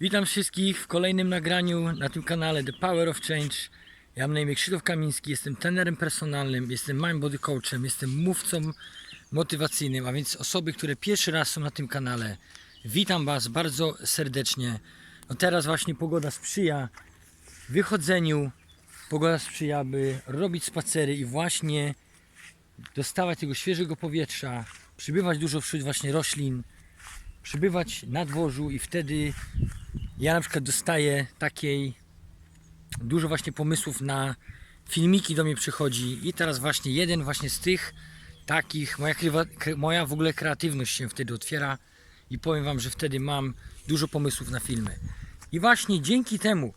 Witam wszystkich w kolejnym nagraniu na tym kanale The Power of Change. Ja mam na imię Krzysztof Kamiński, jestem trenerem personalnym, jestem mind body coachem, jestem mówcą motywacyjnym, a więc osoby, które pierwszy raz są na tym kanale. Witam Was bardzo serdecznie. No teraz właśnie pogoda sprzyja wychodzeniu, pogoda sprzyja, by robić spacery i właśnie dostawać tego świeżego powietrza, przybywać dużo wśród właśnie roślin, przybywać na dworzu i wtedy ja na przykład dostaję takiej dużo właśnie pomysłów na filmiki do mnie przychodzi i teraz właśnie jeden właśnie z tych takich, moja, moja w ogóle kreatywność się wtedy otwiera i powiem Wam, że wtedy mam dużo pomysłów na filmy. I właśnie dzięki temu,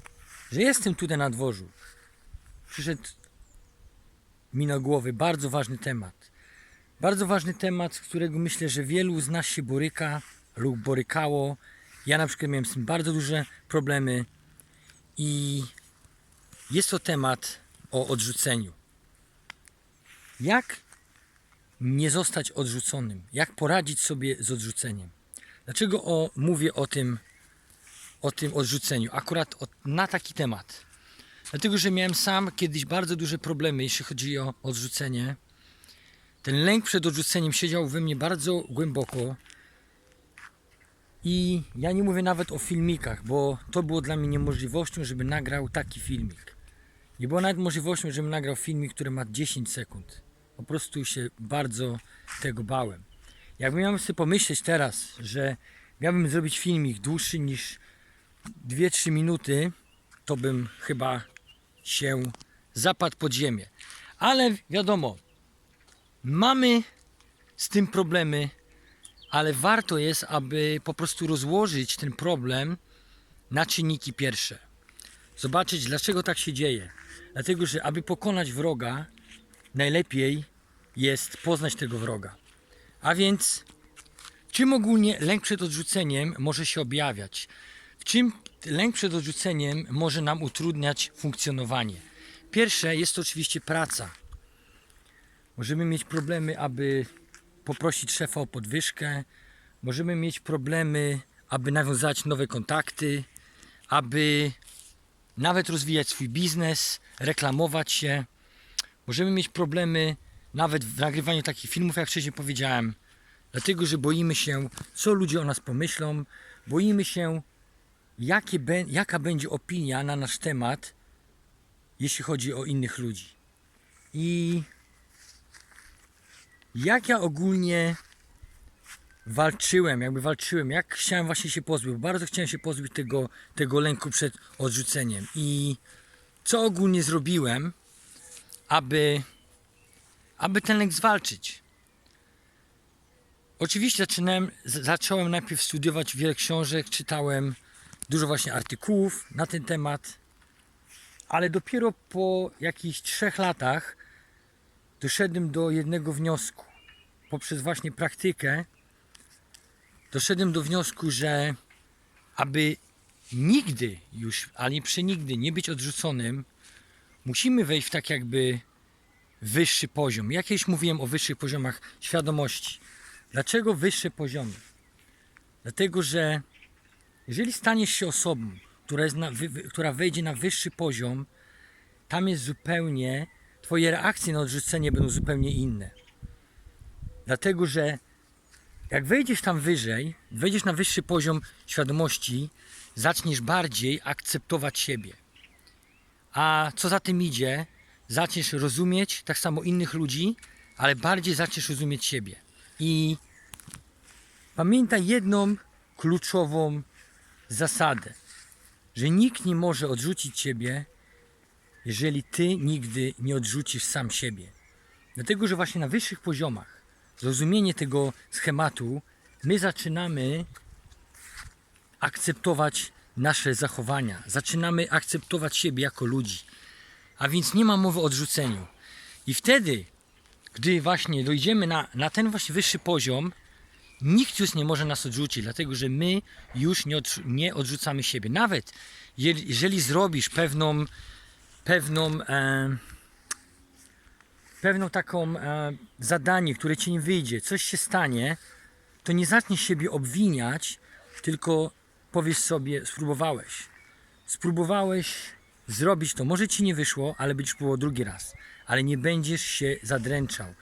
że jestem tutaj na dworzu, przyszedł mi na głowę bardzo ważny temat. Bardzo ważny temat, z którego myślę, że wielu z nas się boryka lub borykało. Ja na przykład miałem z tym bardzo duże problemy i jest to temat o odrzuceniu. Jak nie zostać odrzuconym? Jak poradzić sobie z odrzuceniem? Dlaczego o, mówię o tym, o tym odrzuceniu? Akurat o, na taki temat. Dlatego, że miałem sam kiedyś bardzo duże problemy, jeśli chodzi o odrzucenie. Ten lęk przed odrzuceniem siedział we mnie bardzo głęboko. I ja nie mówię nawet o filmikach, bo to było dla mnie niemożliwością, żeby nagrał taki filmik. Nie było nawet możliwością, żebym nagrał filmik, który ma 10 sekund. Po prostu się bardzo tego bałem. Jakbym miał sobie pomyśleć teraz, że miałbym zrobić filmik dłuższy niż 2-3 minuty, to bym chyba się zapadł pod ziemię. Ale wiadomo, mamy z tym problemy, ale warto jest, aby po prostu rozłożyć ten problem na czynniki pierwsze. Zobaczyć, dlaczego tak się dzieje. Dlatego, że aby pokonać wroga, najlepiej jest poznać tego wroga. A więc, czym ogólnie lęk przed odrzuceniem może się objawiać? W czym lęk przed odrzuceniem może nam utrudniać funkcjonowanie? Pierwsze jest to oczywiście praca. Możemy mieć problemy, aby poprosić szefa o podwyżkę. Możemy mieć problemy, aby nawiązać nowe kontakty, aby nawet rozwijać swój biznes, reklamować się. Możemy mieć problemy nawet w nagrywaniu takich filmów, jak wcześniej powiedziałem, dlatego że boimy się, co ludzie o nas pomyślą, boimy się, jakie, jaka będzie opinia na nasz temat, jeśli chodzi o innych ludzi. I jak ja ogólnie walczyłem, jakby walczyłem, jak chciałem właśnie się pozbyć, bardzo chciałem się pozbyć tego, tego lęku przed odrzuceniem. I co ogólnie zrobiłem, aby, aby ten lęk zwalczyć? Oczywiście zaczynałem, zacząłem najpierw studiować wiele książek, czytałem dużo właśnie artykułów na ten temat, ale dopiero po jakichś trzech latach doszedłem do jednego wniosku. Poprzez właśnie praktykę doszedłem do wniosku, że aby nigdy już, ani przenigdy nie być odrzuconym, musimy wejść w tak jakby wyższy poziom. Ja kiedyś mówiłem o wyższych poziomach świadomości. Dlaczego wyższe poziomy? Dlatego, że jeżeli staniesz się osobą, która, na, która wejdzie na wyższy poziom, tam jest zupełnie, twoje reakcje na odrzucenie będą zupełnie inne. Dlatego, że jak wejdziesz tam wyżej, wejdziesz na wyższy poziom świadomości, zaczniesz bardziej akceptować siebie. A co za tym idzie, zaczniesz rozumieć tak samo innych ludzi, ale bardziej zaczniesz rozumieć siebie. I pamiętaj jedną kluczową zasadę, że nikt nie może odrzucić ciebie, jeżeli ty nigdy nie odrzucisz sam siebie. Dlatego, że właśnie na wyższych poziomach zrozumienie tego schematu, my zaczynamy akceptować nasze zachowania, zaczynamy akceptować siebie jako ludzi. A więc nie ma mowy o odrzuceniu. I wtedy, gdy właśnie dojdziemy na, na ten właśnie wyższy poziom, nikt już nie może nas odrzucić, dlatego że my już nie, odrzu- nie odrzucamy siebie. Nawet je- jeżeli zrobisz pewną, pewną, e, pewną taką e, zadanie, które ci nie wyjdzie, coś się stanie, to nie zaczniesz siebie obwiniać, tylko powiesz sobie, spróbowałeś. Spróbowałeś zrobić to. Może ci nie wyszło, ale będziesz próbował drugi raz. Ale nie będziesz się zadręczał.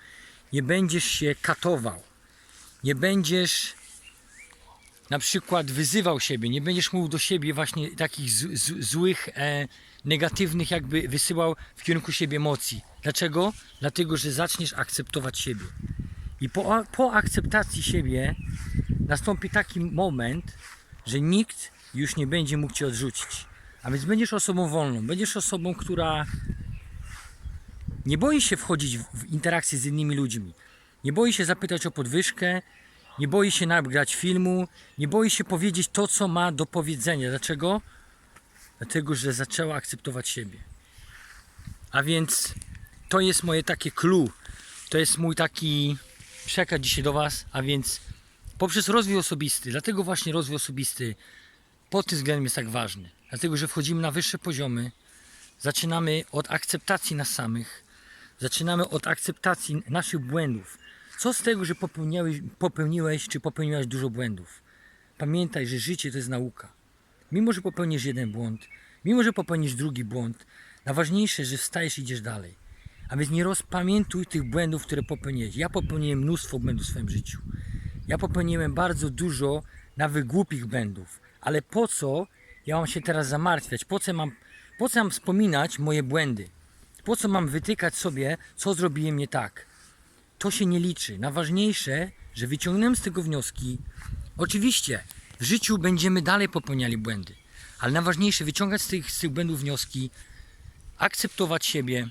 Nie będziesz się katował. Nie będziesz na przykład wyzywał siebie, nie będziesz mówił do siebie właśnie takich z, z, złych, e, negatywnych, jakby wysyłał w kierunku siebie emocji. Dlaczego? Dlatego, że zaczniesz akceptować siebie. I po, po akceptacji siebie nastąpi taki moment, że nikt już nie będzie mógł cię odrzucić. A więc będziesz osobą wolną, będziesz osobą, która nie boi się wchodzić w, interakcję z innymi ludźmi. Nie boi się zapytać o podwyżkę, nie boi się nagrać filmu, nie boi się powiedzieć to, co ma do powiedzenia. Dlaczego? Dlatego, że zaczęła akceptować siebie. A więc to jest moje takie clue, to jest mój taki przekaz dzisiaj do Was, a więc poprzez rozwój osobisty, dlatego właśnie rozwój osobisty pod tym względem jest tak ważny. Dlatego, że wchodzimy na wyższe poziomy, zaczynamy od akceptacji nas samych, zaczynamy od akceptacji naszych błędów. Co z tego, że popełniłeś, popełniłeś czy popełniłaś dużo błędów? Pamiętaj, że życie to jest nauka. Mimo, że popełnisz jeden błąd, mimo, że popełnisz drugi błąd, najważniejsze, że wstajesz i idziesz dalej. A więc nie rozpamiętuj tych błędów, które popełniłeś. Ja popełniłem mnóstwo błędów w swoim życiu. Ja popełniłem bardzo dużo nawet głupich błędów. Ale po co ja mam się teraz zamartwiać? Po co mam, po co mam wspominać moje błędy? Po co mam wytykać sobie, co zrobiłem nie tak? To się nie liczy. Najważniejsze, że wyciągnąłem z tego wnioski. Oczywiście, w życiu będziemy dalej popełniali błędy, ale najważniejsze wyciągać z tych, z tych błędów wnioski, akceptować siebie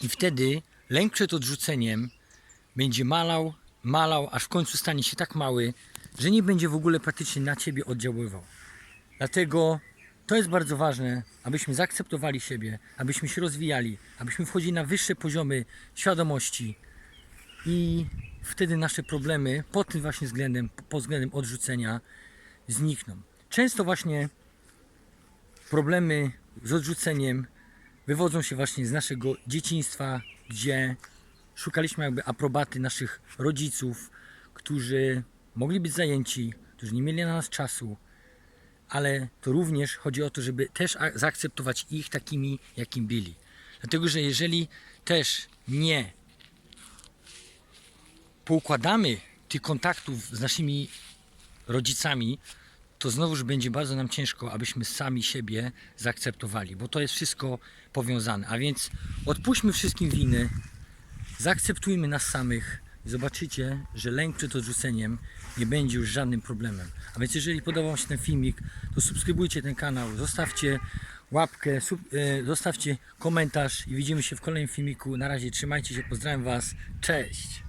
i wtedy lęk przed odrzuceniem będzie malał, malał, aż w końcu stanie się tak mały, że nie będzie w ogóle praktycznie na ciebie oddziaływał. Dlatego to jest bardzo ważne, abyśmy zaakceptowali siebie, abyśmy się rozwijali, abyśmy wchodzili na wyższe poziomy świadomości i wtedy nasze problemy pod tym właśnie względem, pod względem odrzucenia znikną. Często właśnie problemy z odrzuceniem wywodzą się właśnie z naszego dzieciństwa, gdzie szukaliśmy jakby aprobaty naszych rodziców, którzy mogli być zajęci, którzy nie mieli na nas czasu, ale to również chodzi o to, żeby też zaakceptować ich takimi, jakim byli. Dlatego, że jeżeli też nie poukładamy tych kontaktów z naszymi rodzicami, to znowuż będzie bardzo nam ciężko, abyśmy sami siebie zaakceptowali, bo to jest wszystko powiązane. A więc odpuśćmy wszystkim winy, zaakceptujmy nas samych zobaczycie, że lęk przed odrzuceniem nie będzie już żadnym problemem. A więc jeżeli podobał Wam się ten filmik, to subskrybujcie ten kanał, zostawcie łapkę, sub, e, zostawcie komentarz i widzimy się w kolejnym filmiku. Na razie trzymajcie się, pozdrawiam Was, cześć!